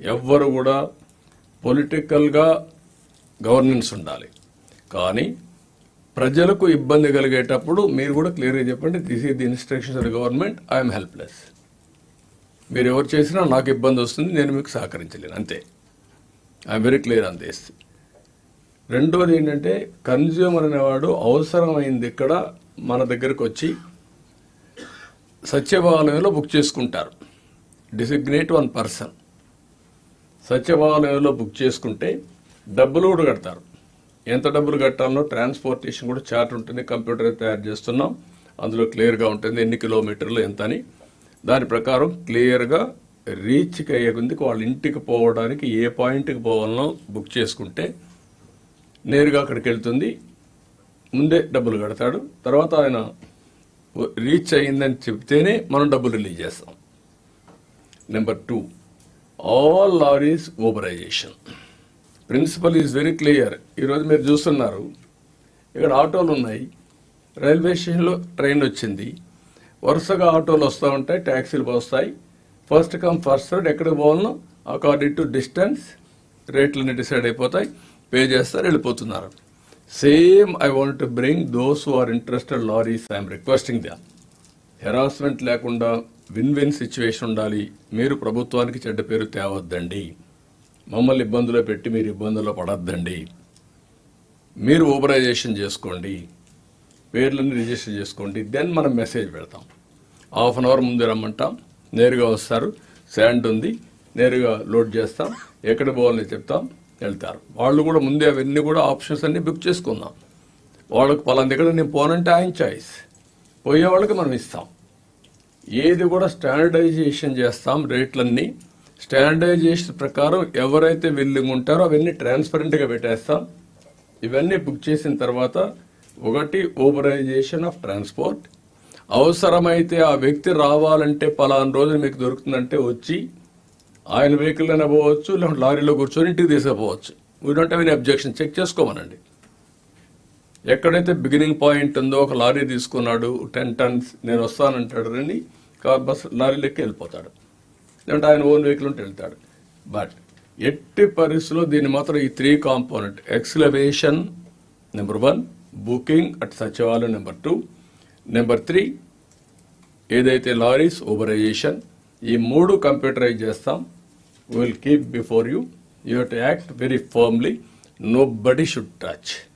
ఎవ్వరు కూడా పొలిటికల్గా గవర్నెన్స్ ఉండాలి. కానీ ప్రజలకు ఇబ్బంది కలిగేటప్పుడు మీరు కూడా క్లియర్గా చెప్పండి this is the instructions of government I'm helpless మీరు ఎవరు చేసినా నాకు ఇబ్బంది వస్తుంది నేను మీకు సహకరించలేను. అంతే. I'm very clear on this రెండోది ఏంటంటే కన్జ్యూమర్ అనేవాడు అవసరమైంది ఇక్కడ మన దగ్గరకు వచ్చి సత్యవాలయంలో బుక్ చేసుకుంటారు. డిసిగ్నేట్ వన్ పర్సన్ సత్యవాలయంలో బుక్ చేసుకుంటే డబ్బులు కూడా కడతారు. ఎంత డబ్బులు కట్టాలనో ట్రాన్స్పోర్టేషన్ కూడా చార్ట్ ఉంటుంది కంప్యూటర్ తయారు చేస్తున్నాం. అందులో క్లియర్గా ఉంటుంది ఎన్ని కిలోమీటర్లు ఎంత అని. దాని ప్రకారం క్లియర్గా రీచ్కి అయ్యే కొద్దికి వాళ్ళ ఇంటికి పోవడానికి ఏ పాయింట్కి పోవాలనో బుక్ చేసుకుంటే నేరుగా అక్కడికి వెళ్తుంది. ముందే డబ్బులు కడతాడు. తర్వాత ఆయన రీచ్ అయ్యిందని చెప్తేనే మనం డబ్బులు రిలీజ్ చేస్తాం. Number two. All lorries uberisation principle is very clear ఈరోజు మీరు చూస్తున్నారు. ఇక్కడ ఆటోలు ఉన్నాయి. రైల్వే స్టేషన్లో ట్రైన్ వచ్చింది. వరుసగా ఆటోలు వస్తూ ఉంటాయి ట్యాక్సీలు వస్తాయి. ఫస్ట్ కమ్ ఫస్ట్ రోడ్ ఎక్కడికి పోవాలనో అకార్డింగ్ టు డిస్టెన్స్ రేట్లన్నీ డిసైడ్ అయిపోతాయి. పే చేస్తారు వెళ్ళిపోతున్నారు. Same I want to bring those who are interested lorries I'm requesting the harassment లేకుండా విన్ విన్ సిచ్యువేషన్ ఉండాలి. మీరు ప్రభుత్వానికి చెడ్డ పేరు తేవద్దండి. మమ్మల్ని ఇబ్బందులో పెట్టి మీరు ఇబ్బందుల్లో పడద్దండి. మీరు ఓబరైజేషన్ చేసుకోండి. పేర్లన్నీ రిజిస్టర్ చేసుకోండి. దెన్ మనం మెసేజ్ పెడతాం. హాఫ్ అన్ అవర్ ముందు రమ్మంటాం. నేరుగా వస్తారు. శాండ్ ఉంది. నేరుగా లోడ్ చేస్తాం. ఎక్కడ పోవాలని చెప్తాం. వెళ్తారు. వాళ్ళు కూడా ముందే అవన్నీ కూడా ఆప్షన్స్ అన్ని బుక్ చేసుకుందాం. వాళ్ళకి పలానా దగ్గర నేను పోనంటే ఆయన చాయిస్ పోయే వాళ్ళకి మనం ఇస్తాం. ఏది కూడా స్టాండర్డైజేషన్ చేస్తాం రేట్లన్నీ. స్టాండర్డైజేషన్ ప్రకారం ఎవరైతే విల్లింగ్ ఉంటారో అవన్నీ ట్రాన్స్పరెంట్గా పెట్టేస్తాం. ఇవన్నీ బుక్ చేసిన తర్వాత ఒకటి ఓబరైజేషన్ ఆఫ్ ట్రాన్స్పోర్ట్. అవసరమైతే ఆ వ్యక్తి రావాలంటే పలానా రోజులు మీకు దొరుకుతుందంటే వచ్చి ఆయన వెహికల్ అయినా పోవచ్చు లేకుంటే లారీలో కూర్చొని ఇంటికి తీసుకుపోవచ్చు. We don't have any objection check చేసుకోమనండి. ఎక్కడైతే బిగినింగ్ పాయింట్ ఉందో ఒక లారీ తీసుకున్నాడు టెన్ టన్స్ నేను వస్తానంటాడు రండి. బస్సు లారీలు ఎక్కి వెళ్ళిపోతాడు. లేదంటే ఆయన ఓన్ వెహికల్ ఉంటే వెళ్తాడు. బట్ ఎట్టి పరిస్థితుల్లో దీన్ని మాత్రం ఈ three component ఎక్స్లవేషన్ number one booking at Sachivalayam number two number three ఏదైతే లారీస్ ఓబరైజేషన్ ఈ మూడు కంప్యూటరైజ్ చేస్తాం. Will keep before you you to act very firmly nobody should touch